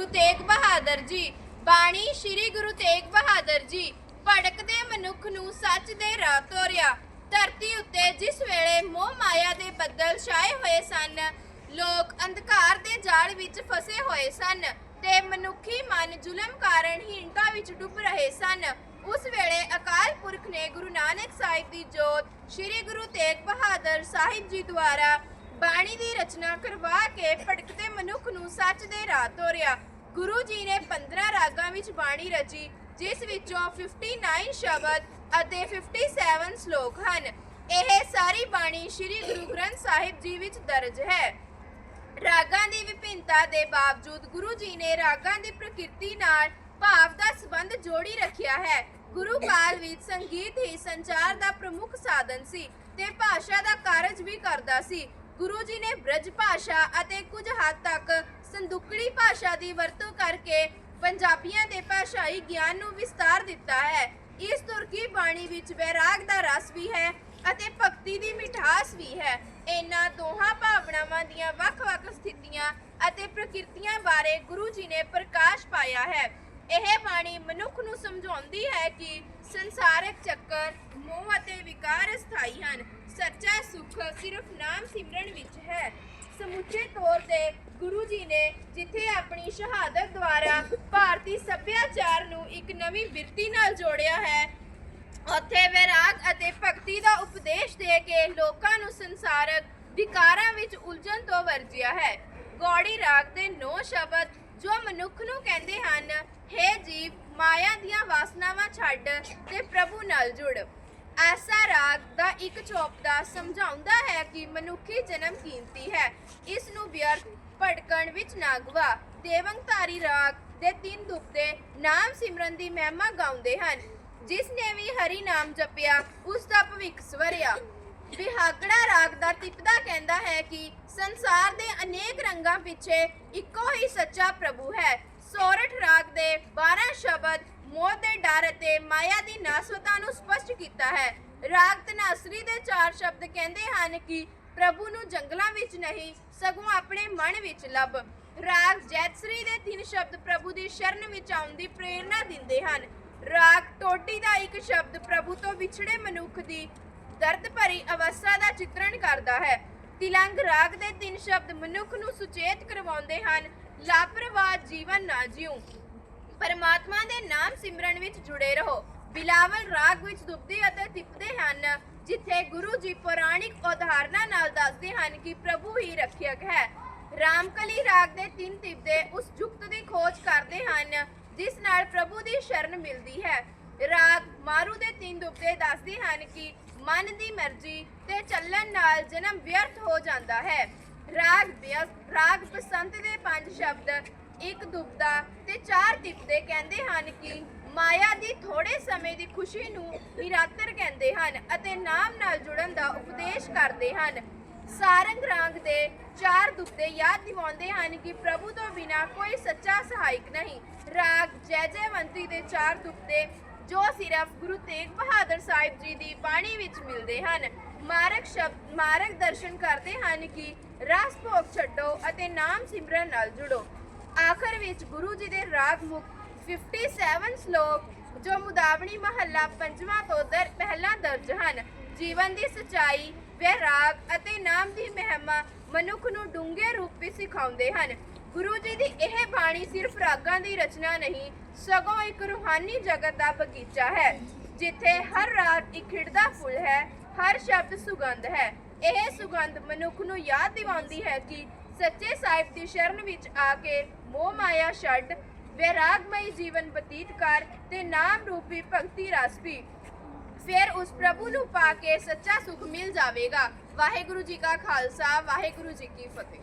ਗੁਰੂ ਤੇਗ ਬਹਾਦਰ ਜੀ। ਬਾਣੀ ਸ੍ਰੀ ਗੁਰੂ ਤੇਗ ਬਹਾਦਰ ਜੀ ਭੜਕਦੇ ਮਨੁੱਖ ਨੂੰ ਸੱਚ ਦੇ ਰਾਹ ਤੋਰਿਆ। ਧਰਤੀ ਉੱਤੇ ਜਿਸ ਵੇਲੇ ਮੋਹ ਮਾਇਆ ਦੇ ਬੱਦਲ ਛਾਏ ਹੋਏ ਸਨ, ਲੋਕ ਅੰਧਕਾਰ ਦੇ ਜਾਲ ਵਿੱਚ ਫਸੇ ਹੋਏ ਸਨ ਤੇ ਮਨੁੱਖੀ ਮਨ ਜ਼ੁਲਮ ਕਾਰਨ ਹੀਨਤਾ ਵਿੱਚ ਡੁੱਬ ਰਹੇ ਸਨ। ਉਸ ਵੇਲੇ ਅਕਾਲ ਪੁਰਖ ਨੇ ਗੁਰੂ ਨਾਨਕ ਸਾਹਿਬ ਦੀ ਜੋਤ ਸ੍ਰੀ ਗੁਰੂ ਤੇਗ ਬਹਾਦਰ ਸਾਹਿਬ ਜੀ ਦੁਆਰਾ ਬਾਣੀ ਦੀ ਰਚਨਾ ਕਰਵਾ ਕੇ ਭਟਕਦੇ ਮਨੁੱਖ ਨੂੰ ਸੱਚ ਦੇ ਰਾਹ ਤੋਰਿਆ। ਗੁਰੂ ਜੀ ਨੇ 15 ਰਾਗਾਂ ਵਿੱਚ ਬਾਣੀ ਰਚੀ, ਜਿਸ ਵਿੱਚੋਂ 59 ਸ਼ਬਦ ਅਤੇ 57 ਸ਼ਲੋਕ ਹਨ। ਇਹ ਸਾਰੀ ਬਾਣੀ ਸ੍ਰੀ ਗੁਰੂ ਗ੍ਰੰਥ ਸਾਹਿਬ ਜੀ ਵਿੱਚ ਦਰਜ ਹੈ। ਰਾਗਾਂ ਦੀ ਵਿਭਿੰਨਤਾ ਦੇ ਬਾਵਜੂਦ ਗੁਰੂ ਜੀ ਨੇ ਰਾਗਾਂ ਦੀ ਪ੍ਰਕਿਰਤੀ ਨਾਲ ਭਾਵ ਦਾ ਸੰਬੰਧ ਜੋੜੀ ਰੱਖਿਆ ਹੈ। ਗੁਰੂ ਕਾਲ ਵਿੱਚ ਸੰਗੀਤ ਹੀ ਸੰਚਾਰ ਦਾ ਪ੍ਰਮੁੱਖ ਸਾਧਨ ਸੀ ਤੇ ਭਾਸ਼ਾ ਦਾ ਕਾਰਜ ਵੀ ਕਰਦਾ ਸੀ। ਗੁਰੂ ਜੀ ਨੇ ਬ੍ਰਜ ਭਾਸ਼ਾ ਅਤੇ ਕੁਝ ਹੱਦ ਤੱਕ ਸੰਦੂਕੜੀ ਭਾਸ਼ਾ ਦੀ ਵਰਤੋਂ ਕਰਕੇ ਪੰਜਾਬੀਆਂ ਦੇ ਭਾਸ਼ਾਈ ਗਿਆਨ ਨੂੰ ਵਿਸਤਾਰ ਦਿੱਤਾ ਹੈ। ਇਸ ਤੁਰਕੀ ਬਾਣੀ ਵਿੱਚ ਵੈਰਾਗ ਦਾ ਰਸ ਵੀ ਹੈ ਅਤੇ ਭਗਤੀ ਦੀ ਮਿਠਾਸ ਵੀ ਹੈ। ਇਹਨਾਂ ਦੋਹਾਂ ਭਾਵਨਾਵਾਂ ਦੀਆਂ ਵੱਖ-ਵੱਖ ਸਥਿਤੀਆਂ ਅਤੇ ਪ੍ਰਕਿਰਤੀਆਂ ਬਾਰੇ ਗੁਰੂ ਜੀ ਨੇ ਪ੍ਰਕਾਸ਼ ਪਾਇਆ ਹੈ। ਇਹ ਬਾਣੀ ਮਨੁੱਖ ਨੂੰ ਸਮਝਾਉਂਦੀ ਹੈ ਕਿ ਸੰਸਾਰਕ ਚੱਕਰ, ਮੋਹ ਅਤੇ ਵਿਕਾਰ ਸਥਾਈ ਹਨ। ਸੱਚਾ ਸੁੱਖ ਸਿਰਫ ਨਾਮ ਸਿਮਰਨ ਵਿੱਚ ਹੈ। ਸਮੁੱਚੇ ਤੌਰ ਤੇ ਗੁਰੂ ਜੀ ਨੇ ਜਿੱਥੇ ਆਪਣੀ ਸ਼ਹਾਦਤ ਦੁਆਰਾ ਭਾਰਤੀ ਸੱਭਿਆਚਾਰ ਨੂੰ ਇੱਕ ਨਵੀਂ ਬਿਰਤੀ ਨਾਲ ਜੋੜਿਆ ਹੈ, ਉੱਥੇ ਵੈਰਾਗ ਅਤੇ ਭਗਤੀ ਦਾ ਉਪਦੇਸ਼ ਦੇ ਕੇ ਲੋਕਾਂ ਨੂੰ ਸੰਸਾਰਕ ਵਿਕਾਰਾਂ ਵਿੱਚ ਉਲਝਣ ਤੋਂ ਵਰਜਿਆ ਹੈ। ਗੌੜੀ ਰਾਗ ਦੇ ਨੌ ਸ਼ਬਦ ਜੋ ਮਨੁੱਖ ਨੂੰ ਕਹਿੰਦੇ ਹਨ, ਹੇ ਜੀਵ, ਮਾਇਆ ਦੀਆਂ ਵਾਸਨਾਵਾਂ ਛੱਡ ਤੇ ਪ੍ਰਭੂ ਨਾਲ ਜੁੜ। ਐਸਾ ਰਾਗ ਦਾ ਇੱਕ ਚੌਪਦਾ ਸਮਝਾਉਂਦਾ ਹੈ ਕਿ ਮਨੁੱਖੀ ਜਨਮ ਕੀਮਤੀ ਹੈ। ਇਸ ਨੂੰ ਵਿਅਰਥ ਭਟਕਣ ਵਿੱਚ ਨਾ ਗਵਾ ਦੇਵੰਗਧਾਰੀ ਰਾਗ ਦੇ ਤਿੰਨ ਦੁਪਦੇ ਨਾਮ ਸਿਮਰਨ ਦੀ ਮਹਿਮਾ ਗਾਉਂਦੇ ਹਨ। ਜਿਸ ਨੇ ਵੀ ਹਰੀ ਨਾਮ ਜਪਿਆ, ਉਸ ਦਾ ਭਵਿੱਖ ਸਵਰਿਆ। ਵਿਹਾਗੜਾ ਰਾਗ ਦਾ ਤਿਪਦਾ ਕਹਿੰਦਾ ਹੈ ਕਿ ਸੰਸਾਰ ਦੇ ਅਨੇਕ ਰੰਗਾਂ ਪਿੱਛੇ ਇੱਕੋ ਹੀ ਸੱਚਾ ਪ੍ਰਭੂ ਹੈ। ਸੋਰਠ ਰਾਗ ਦੇ 12 ਸ਼ਬਦ ਮੌਤ ਦੇ ਡਰ ਅਤੇ ਮਾਇਆ ਦੀ ਨਾਸਵਤਾ ਨੂੰ ਸਪਸ਼ਟ ਕੀਤਾ ਹੈ। ਰਾਗ ਤਨਾਸਰੀ ਦੇ 4 ਸ਼ਬਦ ਕਹਿੰਦੇ ਹਨ ਕਿ ਪ੍ਰਭੂ ਨੂੰ ਜੰਗਲਾਂ ਵਿੱਚ ਨਹੀਂ, ਸਗੋਂ ਆਪਣੇ ਮਨ ਵਿੱਚ ਲੱਭ। ਰਾਗ ਜੈਤਸਰੀ ਦੇ ਤਿੰਨ ਸ਼ਬਦ ਪ੍ਰਭੂ ਦੀ ਸ਼ਰਨ ਵਿੱਚ ਆਉਣ ਦੀ ਪ੍ਰੇਰਣਾ ਦਿੰਦੇ ਹਨ। ਰਾਗ ਟੋਟੀ ਦਾ ਇੱਕ ਸ਼ਬਦ ਪ੍ਰਭੂ ਤੋਂ ਵਿਛੜੇ ਮਨੁੱਖ ਦੀ ਦਰਦ ਭਰੀ ਅਵਸਥਾ ਦਾ ਚਿੱਤਰਣ ਕਰਦਾ ਹੈ। ਤਿਲੰਗ ਰਾਗ ਦੇ ਤਿੰਨ ਸ਼ਬਦ ਮਨੁੱਖ ਨੂੰ ਸੁਚੇਤ ਕਰਵਾਉਂਦੇ ਹਨ। ਲਾਪਰਵਾਹ ਜੀਵਨ ਨਾ ਜਿਉ ਪਰਮਾਤਮਾ ਦੇ ਨਾਮ ਸਿਮਰਨ ਵਿੱਚ ਜੁੜੇ ਰਹੋ। ਬਿਲਾਵਲ ਰਾਗ ਵਿੱਚ ਦੁਬਦੇ ਅਤੇ ਤਿਪਦੇ ਹਨ, ਜਿੱਥੇ ਗੁਰੂ ਜੀ ਪੌਰਾਣਿਕ ਉਦਾਹਰਨਾਂ ਨਾਲ ਦੱਸਦੇ ਹਨ ਕਿ ਪ੍ਰਭੂ ਹੀ ਰੱਖਿਅਕ ਹੈ। ਰਾਮਕਲੀ ਰਾਗ ਦੇ ਤਿੰਨ ਤਿਪਦੇ ਉਸ ਜੁਗਤ ਦੀ ਖੋਜ ਕਰਦੇ ਹਨ, ਜਿਸ ਨਾਲ ਪ੍ਰਭੂ ਦੀ ਸ਼ਰਨ ਮਿਲਦੀ ਹੈ। ਰਾਗ ਮਾਰੂ ਦੇ ਤਿੰਨ ਦੁਬਦੇ ਦੱਸਦੇ ਹਨ ਕਿ ਮਨ ਦੀ ਮਰਜ਼ੀ ਤੇ ਚੱਲਣ ਨਾਲ ਜਨਮ ਵਿਅਰਥ ਹੋ ਜਾਂਦਾ ਹੈ। ਰਾਗ ਰਾਗ ਬਸੰਤ ਦੇ ਪੰਜ ਸ਼ਬਦ ਇੱਕ ਦੁਬਦਾ ਤੇ ਚਾਰ ਤਿਪਦੇ ਕਹਿੰਦੇ ਹਨ ਕਿ ਮਾਇਆ ਦੀ ਥੋੜੇ ਸਮੇਂ ਦੀ ਖੁਸ਼ੀ ਨੂੰ ਨਿਰਾਤਰ ਕਹਿੰਦੇ ਹਨ ਅਤੇ ਨਾਮ ਨਾਲ ਜੁੜਨ ਦਾ ਉਪਦੇਸ਼ ਕਰਦੇ ਹਨ। ਸਾਰੰਗ ਰਾਗ ਦੇ ਚਾਰ ਦੁਬਦੇ ਯਾਦ ਦਿਵਾਉਂਦੇ ਹਨ ਕਿ ਪ੍ਰਭੂ ਤੋਂ ਬਿਨਾ ਕੋਈ ਸੱਚਾ ਸਹਾਇਕ ਨਹੀਂ। ਰਾਗ, ਜੈ ਜੈਵੰਤੀ ਦੇ ਚਾਰ ਦੁਬਦੇ ਜੋ ਸਿਰਫ ਗੁਰੂ ਤੇਗ ਬਹਾਦਰ ਸਾਹਿਬ ਜੀ ਦੀ ਬਾਣੀ ਵਿੱਚ ਮਿਲਦੇ ਹਨ। ਮਾਰਗ ਸ਼ਬਦ ਮਾਰਗ ਦਰਸ਼ਨ ਕਰਦੇ ਹਨ ਕਿ ਰਸ ਭੋਗ ਛੱਡੋ ਅਤੇ ਨਾਮ ਸਿਮਰਨ ਨਾਲ ਜੁੜੋ। ਆਖਰ ਵਿੱਚ ਗੁਰੂ ਜੀ ਦੇ ਰਾਗ ਮੁਖ 57 ਸ਼ਲੋਕ, ਜੋ ਮੁਦਾਵਣੀ ਮਹੱਲਾ ਪੰਜਵਾਂ ਤੋਂ ਦਰ, ਪਹਿਲਾਂ ਦਰਜ ਹਨ। ਜੀਵਨ ਦੀ ਸਚਾਈ, ਵੈਰਾਗ ਅਤੇ ਨਾਮ ਦੀ ਮਹਿਮਾ ਮਨੁੱਖ ਨੂੰ ਡੂੰਘੇ ਰੂਪ ਵਿੱਚ ਸਿਖਾਉਂਦੇ ਹਨ। ਗੁਰੂ ਜੀ ਦੀ ਇਹ ਬਾਣੀ ਸਿਰਫ ਰਾਗਾਂ ਦੀ ਰਚਨਾ ਨਹੀਂ, ਸਗੋਂ ਇੱਕ ਰੂਹਾਨੀ ਜਗਤ ਦਾ ਬਗੀਚਾ ਹੈ, ਜਿੱਥੇ ਹਰ ਰਾਗ ਇੱਕ ਖਿੜਦਾ ਫੁੱਲ ਹੈ, ਹਰ ਸ਼ਬਦ ਸੁਗੰਧ ਹੈ। ਇਹ ਸੁਗੰਧ ਮਨੁੱਖ ਨੂੰ ਯਾਦ ਦਿਵਾਉਂਦੀ ਹੈ ਕਿ ਸੱਚੇ ਸਾਹਿਬ ਦੀ ਸ਼ਰਨ ਵਿੱਚ ਆ ਕੇ ਮੋਹ ਮਾਇਆ ਛੱਡ, ਵੈਰਾਗਮਈ ਜੀਵਨ ਬਤੀਤ ਕਰ ਤੇ ਨਾਮ ਰੂਪੀ ਭਗਤੀ ਰਸ ਪੀ। ਫਿਰ ਉਸ ਪ੍ਰਭੂ ਨੂੰ ਪਾ ਕੇ ਸੱਚਾ ਸੁਖ ਮਿਲ ਜਾਵੇਗਾ। ਵਾਹਿਗੁਰੂ ਜੀ ਕਾ ਖਾਲਸਾ, ਵਾਹਿਗੁਰੂ ਜੀ ਕੀ ਫਤਿਹ।